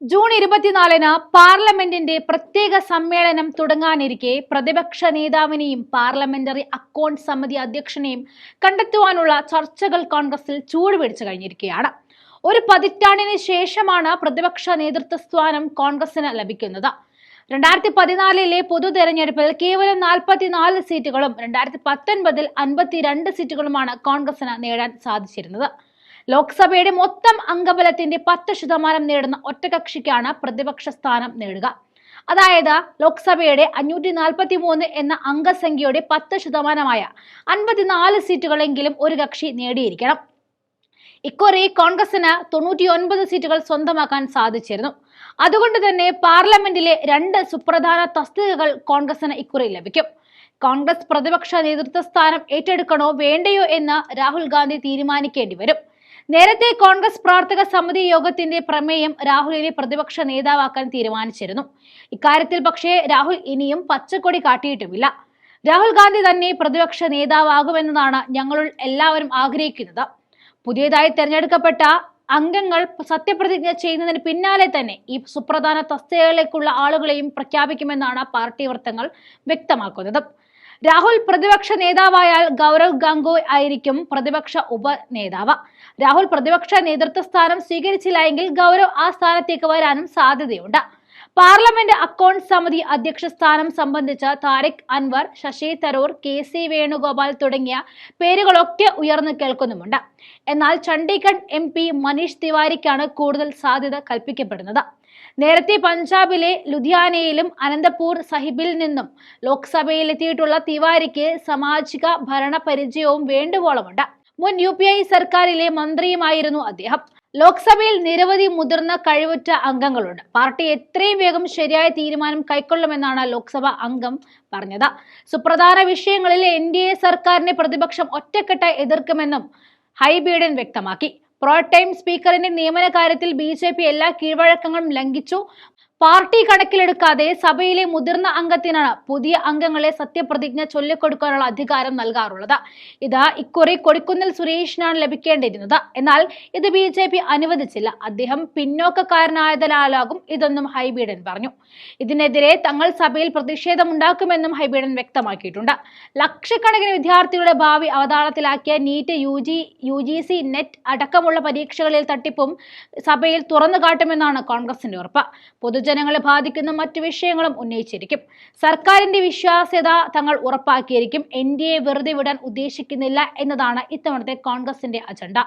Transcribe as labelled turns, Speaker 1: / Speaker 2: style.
Speaker 1: June ഇരുപത്തിനാലിന് പാർലമെന്റിന്റെ പ്രത്യേക സമ്മേളനം തുടങ്ങാനിരിക്കെ പ്രതിപക്ഷ നേതാവിനെയും പാർലമെന്ററി അക്കൗണ്ട് സമിതി അധ്യക്ഷനെയും കണ്ടെത്തുവാനുള്ള ചർച്ചകൾ കോൺഗ്രസിൽ ചൂടുപിടിച്ചു കഴിഞ്ഞിരിക്കുകയാണ് ഒരു പതിറ്റാണ്ടിന് ശേഷമാണ് പ്രതിപക്ഷ നേതൃത്വ സ്ഥാനം കോൺഗ്രസിന് ലഭിക്കുന്നത്. രണ്ടായിരത്തി പതിനാലിലെ പൊതു തെരഞ്ഞെടുപ്പിൽ കേവലം നാൽപ്പത്തിനാല് സീറ്റുകളും രണ്ടായിരത്തി പത്തൊൻപതിൽ അൻപത്തിരണ്ട് സീറ്റുകളുമാണ് കോൺഗ്രസിന് നേടാൻ സാധിച്ചിരുന്നത്. ലോക്സഭയുടെ മൊത്തം അംഗബലത്തിന്റെ പത്ത് ശതമാനം നേടുന്ന ഒറ്റകക്ഷിക്കാണ് പ്രതിപക്ഷ സ്ഥാനം നേടുക. അതായത് ലോക്സഭയുടെ അഞ്ഞൂറ്റി നാൽപ്പത്തി മൂന്ന് എന്ന അംഗസംഖ്യയുടെ പത്ത് ശതമാനമായ അൻപത്തിനാല് സീറ്റുകളെങ്കിലും ഒരു കക്ഷി നേടിയിരിക്കണം. ഇക്കുറി കോൺഗ്രസിന് തൊണ്ണൂറ്റി ഒൻപത് സീറ്റുകൾ സ്വന്തമാക്കാൻ സാധിച്ചിരുന്നു. അതുകൊണ്ട് തന്നെ പാർലമെന്റിലെ രണ്ട് സുപ്രധാന തസ്തികകൾ കോൺഗ്രസിന് ഇക്കുറി ലഭിക്കും. കോൺഗ്രസ് പ്രതിപക്ഷ നേതൃത്വ സ്ഥാനം ഏറ്റെടുക്കണോ വേണ്ടയോ എന്ന് രാഹുൽ ഗാന്ധി തീരുമാനിക്കേണ്ടി വരും. നേരത്തെ കോൺഗ്രസ് പ്രവർത്തക സമിതി യോഗത്തിന്റെ പ്രമേയം രാഹുലിനെ പ്രതിപക്ഷ നേതാവാക്കാൻ തീരുമാനിച്ചിരുന്നു. ഇക്കാര്യത്തിൽ പക്ഷേ രാഹുൽ ഇനിയും പച്ചക്കൊടി കാട്ടിയിട്ടുമില്ല. രാഹുൽ ഗാന്ധി തന്നെ പ്രതിപക്ഷ നേതാവാകുമെന്നതാണ് ഞങ്ങൾ എല്ലാവരും ആഗ്രഹിക്കുന്നത്. പുതിയതായി തെരഞ്ഞെടുക്കപ്പെട്ട അംഗങ്ങൾ സത്യപ്രതിജ്ഞ ചെയ്യുന്നതിന് പിന്നാലെ തന്നെ ഈ സുപ്രധാന തസ്തികകളിലേക്കുള്ള ആളുകളെയും പ്രഖ്യാപിക്കുമെന്നാണ് പാർട്ടി വൃത്തങ്ങൾ വ്യക്തമാക്കുന്നത്. രാഹുൽ പ്രതിപക്ഷ നേതാവായാൽ ഗൗരവ് ഗംഗോയ് ആയിരിക്കും പ്രതിപക്ഷ ഉപ നേതാവ് രാഹുൽ പ്രതിപക്ഷ നേതൃത്വ സ്ഥാനം സ്വീകരിച്ചില്ല എങ്കിൽ ഗൗരവ് ആ സ്ഥാനത്തേക്ക് വരാനും സാധ്യതയുണ്ട്. പാർലമെന്റ് അക്കൗണ്ട് സമിതി അധ്യക്ഷ സ്ഥാനം സംബന്ധിച്ച താരിഖ് അൻവർ ശശി തരൂർ കെ സി വേണുഗോപാൽ തുടങ്ങിയ പേരുകളൊക്കെ ഉയർന്നു കേൾക്കുന്നുമുണ്ട്. എന്നാൽ ചണ്ഡീഗഡ് എം പി മനീഷ് തിവാരിക്കാണ് കൂടുതൽ സാധ്യത കൽപ്പിക്കപ്പെടുന്നത്. നേരത്തെ പഞ്ചാബിലെ ലുധിയാനയിലും അനന്തപൂർ സാഹിബിൽ നിന്നും ലോക്സഭയിലെത്തിയിട്ടുള്ള തിവാരിക്ക് സാമാജിക ഭരണ പരിചയവും വേണ്ടുവോളമുണ്ട്. മുൻ യു പി ഐ സർക്കാരിലെ മന്ത്രിയുമായിരുന്നു അദ്ദേഹം. ലോക്സഭയിൽ നിരവധി മുതിർന്ന കഴിവുറ്റ അംഗങ്ങളുണ്ട്. പാർട്ടി എത്രയും വേഗം ശരിയായ തീരുമാനം കൈക്കൊള്ളുമെന്നാണ് ലോക്സഭ അംഗം പറഞ്ഞത്. സുപ്രധാന വിഷയങ്ങളിൽ എൻ ഡി എ സർക്കാരിനെ പ്രതിപക്ഷം ഒറ്റക്കെട്ടായി എതിർക്കുമെന്നും ഹൈബീഡൻ വ്യക്തമാക്കി. പ്രോ ടൈം സ്പീക്കറിന്റെ നിയമന കാര്യത്തിൽ ബി ജെ പി എല്ലാ കീഴ്വഴക്കങ്ങളും ലംഘിച്ചു. പാർട്ടി കണക്കിലെടുക്കാതെ സഭയിലെ മുതിർന്ന അംഗത്തിനാണ് പുതിയ അംഗങ്ങളെ സത്യപ്രതിജ്ഞ ചൊല്ലിക്കൊടുക്കാനുള്ള അധികാരം നൽകാറുള്ളത്. ഇത് ഇക്കുറി കൊടിക്കുന്നിൽ സുരേഷിനാണ് ലഭിക്കേണ്ടിയിരുന്നത്. എന്നാൽ ഇത് ബി ജെ പി അനുവദിച്ചില്ല. അദ്ദേഹം പിന്നോക്കക്കാരനായതിനാലാകും ഇതെന്നും ഹൈബീഡൻ പറഞ്ഞു. ഇതിനെതിരെ തങ്ങൾ സഭയിൽ പ്രതിഷേധമുണ്ടാക്കുമെന്നും ഹൈബീഡൻ വ്യക്തമാക്കിയിട്ടുണ്ട്. ലക്ഷക്കണക്കിന് വിദ്യാർത്ഥികളുടെ ഭാവി അവതാളത്തിലാക്കിയ NEET U G U G C NET അടക്കമുള്ള പരീക്ഷകളിൽ തട്ടിപ്പും സഭയിൽ തുറന്നു കാട്ടുമെന്നാണ് കോൺഗ്രസിന്റെ ഉറപ്പ്. പൊതുജനങ്ങളെ ബാധിക്കുന്ന മറ്റു വിഷയങ്ങളും ഉന്നയിച്ചിരിക്കും. സർക്കാരിന്റെ വിശ്വാസ്യത തങ്ങൾ ഉറപ്പാക്കിയിരിക്കും. എൻ ഡി എ വെറുതെ വിടാൻ ഉദ്ദേശിക്കുന്നില്ല എന്നതാണ് ഇത്തവണത്തെ കോൺഗ്രസിന്റെ അജണ്ട.